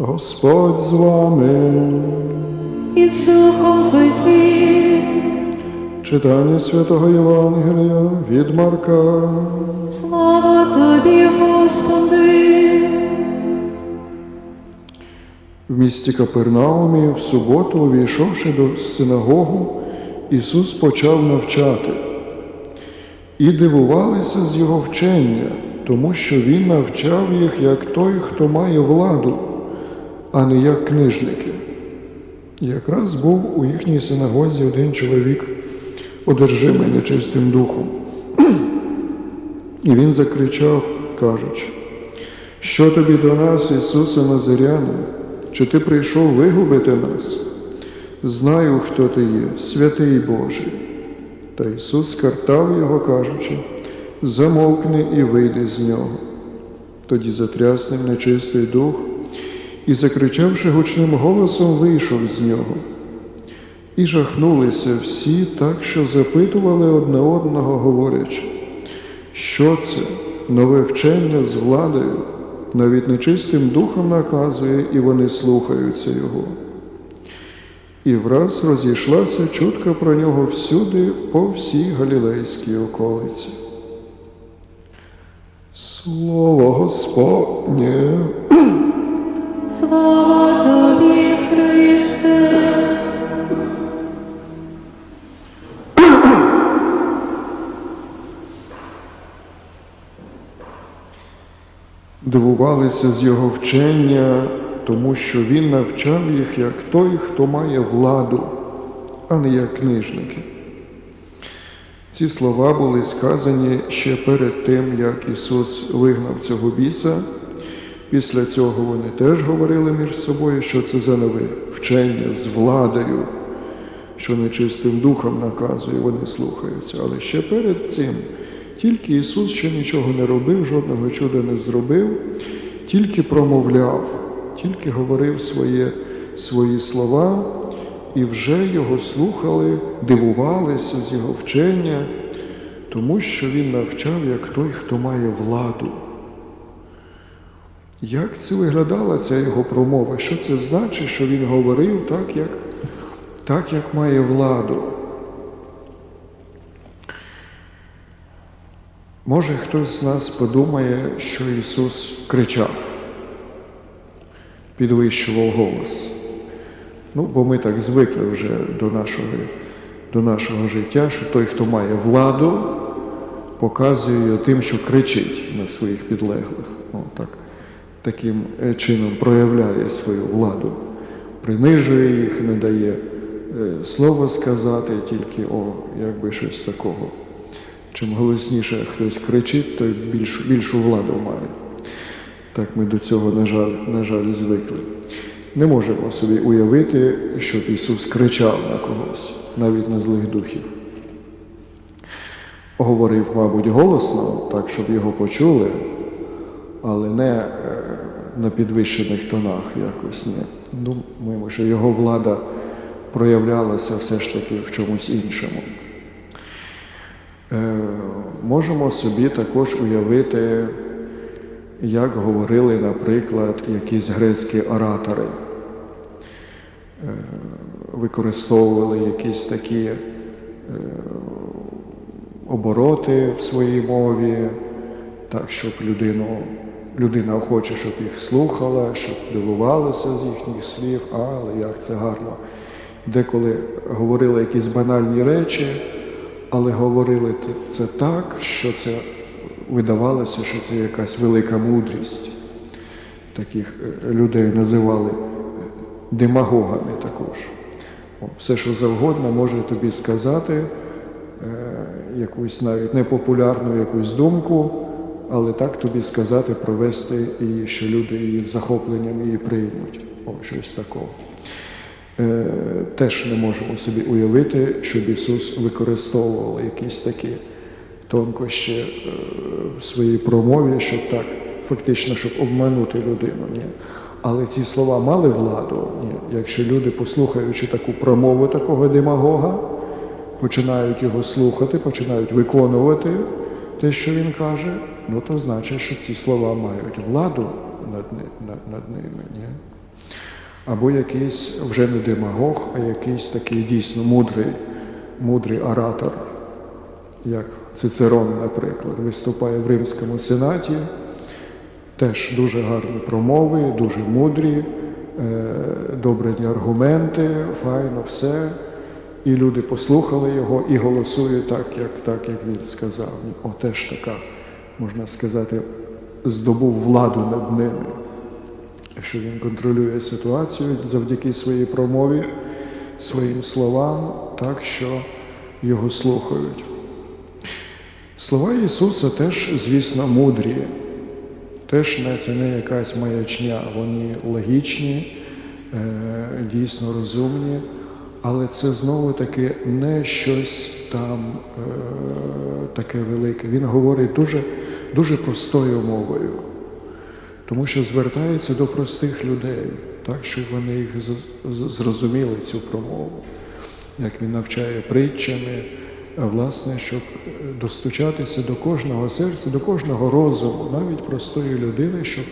Господь з вами. і з Духом Твоїм. Читання святого Євангелія від Марка. Слава Тобі, Господи! В місті Капернаумі в суботу, увійшовши до синагогу, Ісус почав навчати. І дивувалися з Його вчення, тому що Він навчав їх як той, хто має владу, а не як книжники. Якраз був у їхній синагозі один чоловік, одержимий нечистим духом. І він закричав, кажучи, що тобі до нас, Ісусе Назаряне, чи ти прийшов вигубити нас? Знаю, хто ти є, святий Божий. Та Ісус скартав його, кажучи, замовкни і вийди з нього. Тоді затряс ним нечистий дух і, закричавши гучним голосом, вийшов з нього. І жахнулися всі так, що запитували одне одного, говорячи, що це нове вчення з владою, навіть нечистим духом наказує, і вони слухаються його. І враз розійшлася чутка про нього всюди по всій галілейській околиці. Слово Господнє. Дивувалися з його вчення, тому що він навчав їх як той, хто має владу, а не як книжники. Ці слова були сказані ще перед тим, як Ісус вигнав цього біса. Після цього вони теж говорили між собою, що це за нове вчення з владою, що нечистим духом наказує, вони слухаються. Але ще перед цим тільки Ісус ще нічого не робив, жодного чуда не зробив, тільки промовляв, тільки говорив своє, свої слова, і вже його слухали, дивувалися з його вчення, тому що він навчав як той, хто має владу. Як це виглядала ця його промова? Що це значить, що він говорив так, як, так, як має владу? Може, хтось з нас подумає, що Ісус кричав, підвищував голос. Ну, бо ми так звикли вже до нашого, до нашого життя, що той, хто має владу, показує тим, що кричить на своїх підлеглих. О, так, таким е, чином проявляє свою владу, принижує їх, не дає е, слово сказати, тільки о, якби щось такого. Чим голосніше хтось кричить, той більш, більшу владу має. Так ми до цього, на жаль, на жаль, звикли. Не можемо собі уявити, щоб Ісус кричав на когось, навіть на злих духів. Говорив, мабуть, голосно, так, щоб його почули, але не е, на підвищених тонах якось не. Ну, Думаємо, що його влада проявлялася все ж таки в чомусь іншому. Е, можемо собі також уявити, як говорили, наприклад, якісь грецькі оратори, Е, використовували якісь такі обороти в своїй мові, так, щоб людину, людина охоче, щоб їх слухала, щоб дивувалася з їхніх слів, але як це гарно. Деколи говорили якісь банальні речі, але говорили це так, що це видавалося, що це якась велика мудрість. Таких е, людей називали демагогами також. Все, що завгодно, може тобі сказати е, якусь навіть непопулярну якусь думку, але так тобі сказати, провести і що люди її з захопленням її приймуть. О, щось такого. Е, теж не можемо собі уявити, щоб Ісус використовував якісь такі тонкощі е, в своїй промові, щоб так фактично, щоб обманути людину. Ні. Але ці слова мали владу, ні. якщо люди, послухаючи таку промову такого демагога, починають його слухати, починають виконувати те, що він каже, ну то значить, що ці слова мають владу над, над, над ними. Ні? або якийсь вже не демагог, а якийсь такий дійсно мудрий, мудрий оратор, як Цицерон, наприклад, виступає в Римському сенаті. Теж дуже гарні промови, дуже мудрі, е, добрені аргументи, файно все. І люди послухали його і голосують так, як, так, як він сказав. О, теж така, можна сказати, здобув владу над ними. Що він контролює ситуацію завдяки своїй промові, своїм словам, так що його слухають. Слова Ісуса теж, звісно, мудрі. Теж не, це не якась маячня, вони логічні, е, дійсно розумні, але це знову таки не щось там е, таке велике. Він говорить дуже, дуже простою мовою, тому що звертається до простих людей, так, щоб вони їх зрозуміли цю промову, як він навчає притчами, власне, щоб е, достучатися до кожного серця, до кожного розуму, навіть простої людини, щоб,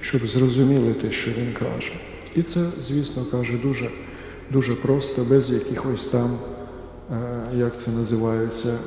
щоб зрозуміли те, що він каже. І це, звісно, каже дуже, дуже просто, без якихось там, е, як це називається,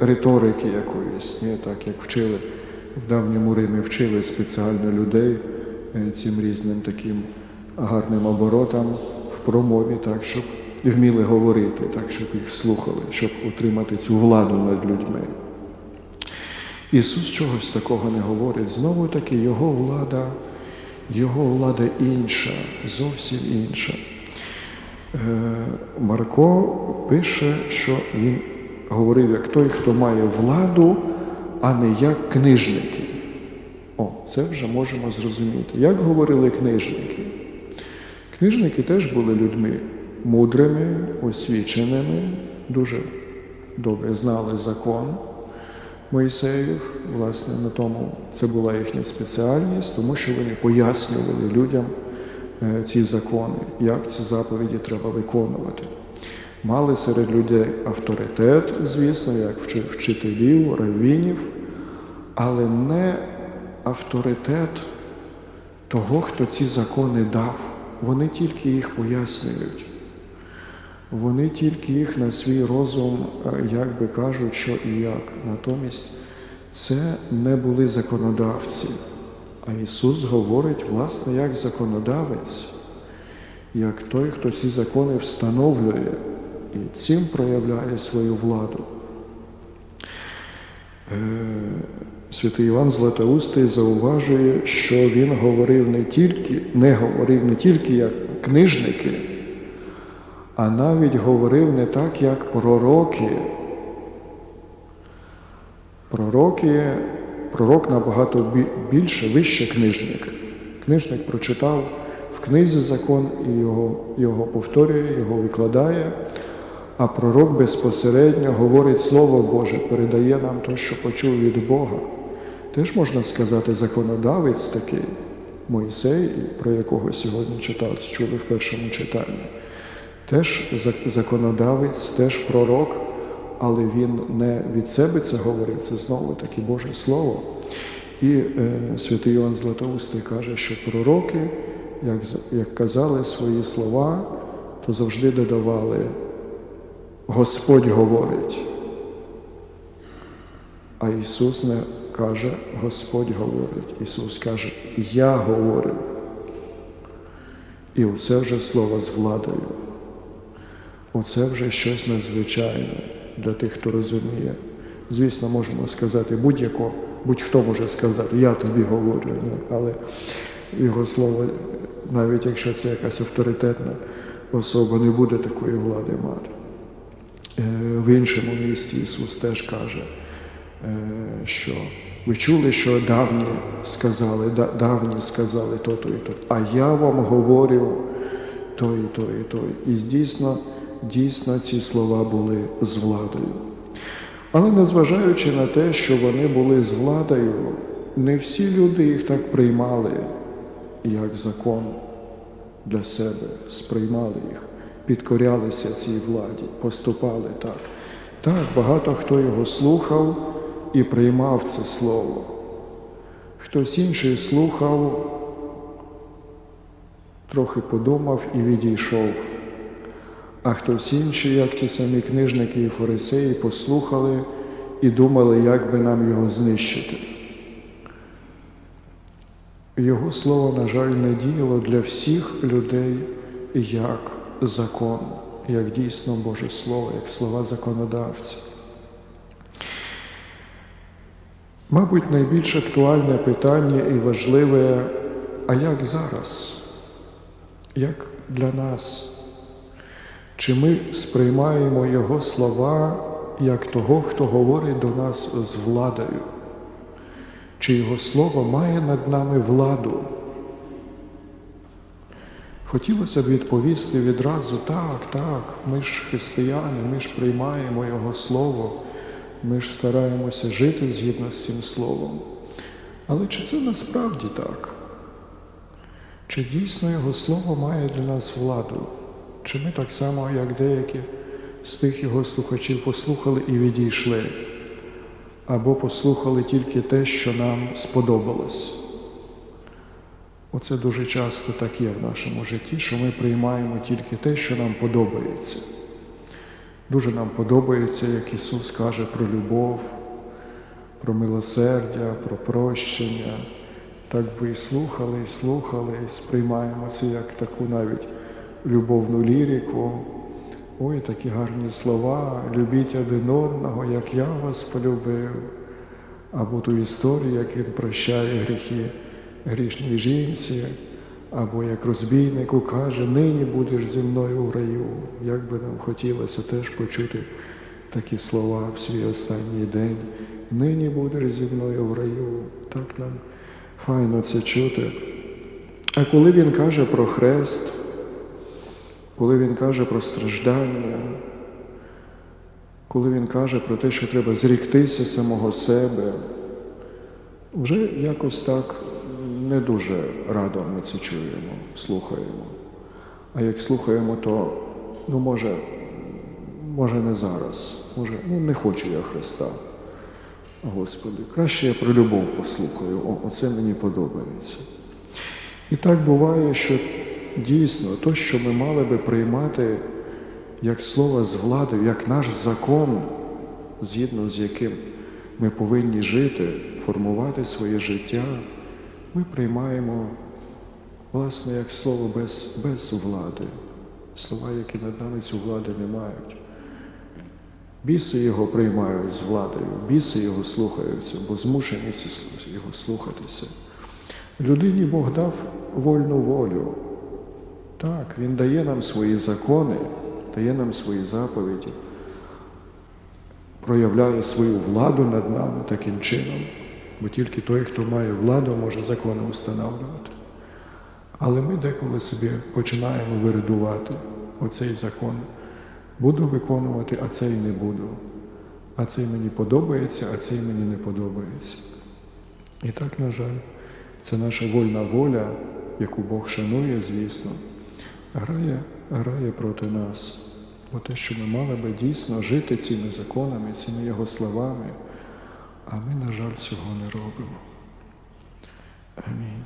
риторики якоїсь, ні, так як вчили в давньому Римі, вчили спеціально людей е, цим різним таким гарним оборотам в промові, так, щоб вміли говорити, так, щоб їх слухали, щоб отримати цю владу над людьми. Ісус чогось такого не говорить. Знову таки, Його влада, Його влада інша, зовсім інша. Е, Марко пише, що він говорив як той, хто має владу, а не як книжники. О, це вже можемо зрозуміти. Як говорили книжники? Книжники теж були людьми мудрими, освіченими, дуже добре знали закон Моїсеїв. Власне, на тому це була їхня спеціальність, тому що вони пояснювали людям е, ці закони, як ці заповіді треба виконувати. Мали серед людей авторитет, звісно, як вчителів, раввінів, але не авторитет того, хто ці закони дав. Вони тільки їх пояснюють. Вони тільки їх на свій розум, е, як би кажуть, що і як. Натомість це не були законодавці. А Ісус говорить, власне, як законодавець, як той, хто ці закони встановлює і цим проявляє свою владу. Е, Святий Іван Златоустий зауважує, що він говорив не тільки, не говорив не тільки як книжники, а навіть говорив не так, як пророки. Пророки, пророк набагато більше, вище книжника. Книжник прочитав в книзі закон і його, його повторює, його викладає, а пророк безпосередньо говорить Слово Боже, передає нам те, що почув від Бога. Теж можна сказати, законодавець такий Мойсей, про якого сьогодні читав, чули в першому читанні. Теж законодавець, теж пророк, але він не від себе це говорив, це знову таки Боже Слово. І е, святий Іван Златоустий каже, що пророки, як, як казали свої слова, то завжди додавали Господь говорить. А Ісус не каже, Господь говорить. Ісус каже, Я говорю. І оце вже слово з владою. Оце вже щось надзвичайне для тих, хто розуміє. Звісно, можемо сказати будь-яко, будь-хто може сказати, я тобі говорю, ні, але його слово, навіть якщо це якась авторитетна особа, не буде такої влади мати. Е, В іншому місті Ісус теж каже, е, що ви чули, що давні сказали, давні сказали то-то і то, а я вам говорю то і то, і то. І дійсно, дійсно ці слова були з владою. Але незважаючи на те, що вони були з владою, не всі люди їх так приймали, як закон для себе, сприймали їх, підкорялися цій владі, поступали так. Так, багато хто його слухав і приймав це слово. Хтось інший слухав, трохи подумав і відійшов. А хтось інший, як ті самі книжники і фарисеї, послухали і думали, як би нам його знищити. Його слово, на жаль, не діяло для всіх людей як закон, як дійсно Боже Слово, як слова законодавця. Мабуть, найбільш актуальне питання і важливе, а як зараз? Як для нас? Чи ми сприймаємо Його слова як того, хто говорить до нас з владою? Чи Його Слово має над нами владу? Хотілося б відповісти відразу так, так, ми ж християни, ми ж приймаємо Його Слово, ми ж стараємося жити згідно з цим Словом. Але чи це насправді так? Чи дійсно Його Слово має для нас владу? Чи ми так само, як деякі з тих його слухачів послухали і відійшли, або послухали тільки те, що нам сподобалось? Оце дуже часто так є в нашому житті, що ми приймаємо тільки те, що нам подобається. Дуже нам подобається, як Ісус каже про любов, про милосердя, про прощення. Так би і слухали, і слухали, і сприймаємо це як таку навіть любовну лірику. Ой, такі гарні слова, любіть один одного, як я вас полюбив. Або ту історію, як він прощає гріхи грішній жінці, або як розбійнику каже, нині будеш зі мною у раю. Як би нам хотілося теж почути такі слова в свій останній день. Нині будеш зі мною в раю. Так нам файно це чути. А коли він каже про хрест, коли він каже про страждання, коли він каже про те, що треба зріктися самого себе, вже якось так не дуже радо ми це чуємо, слухаємо. А як слухаємо, то ну може, може не зараз, може, ну не хочу я Христа. Господи, краще я про любов послухаю, о, оце мені подобається. І так буває, що дійсно то, що ми мали би приймати як слово з владою, як наш закон, згідно з яким ми повинні жити, формувати своє життя, ми приймаємо, власне, як слово без, без влади, слова, які над нами цю влади не мають. Біси його приймають з владою, біси його слухаються, бо змушені його слухатися. Людині Бог дав вольну волю. Так, Він дає нам свої закони, дає нам свої заповіді, проявляє свою владу над нами таким чином, бо тільки той, хто має владу, може закони встановлювати. Але ми деколи собі починаємо виридувати оцей закон. Буду виконувати, а цей не буду. А цей мені подобається, а цей мені не подобається. І так, на жаль, це наша вольна воля, яку Бог шанує, звісно, грає, грає проти нас. Бо те, що ми мали би дійсно жити цими законами, цими Його словами, а ми, на жаль, цього не робимо. Амінь.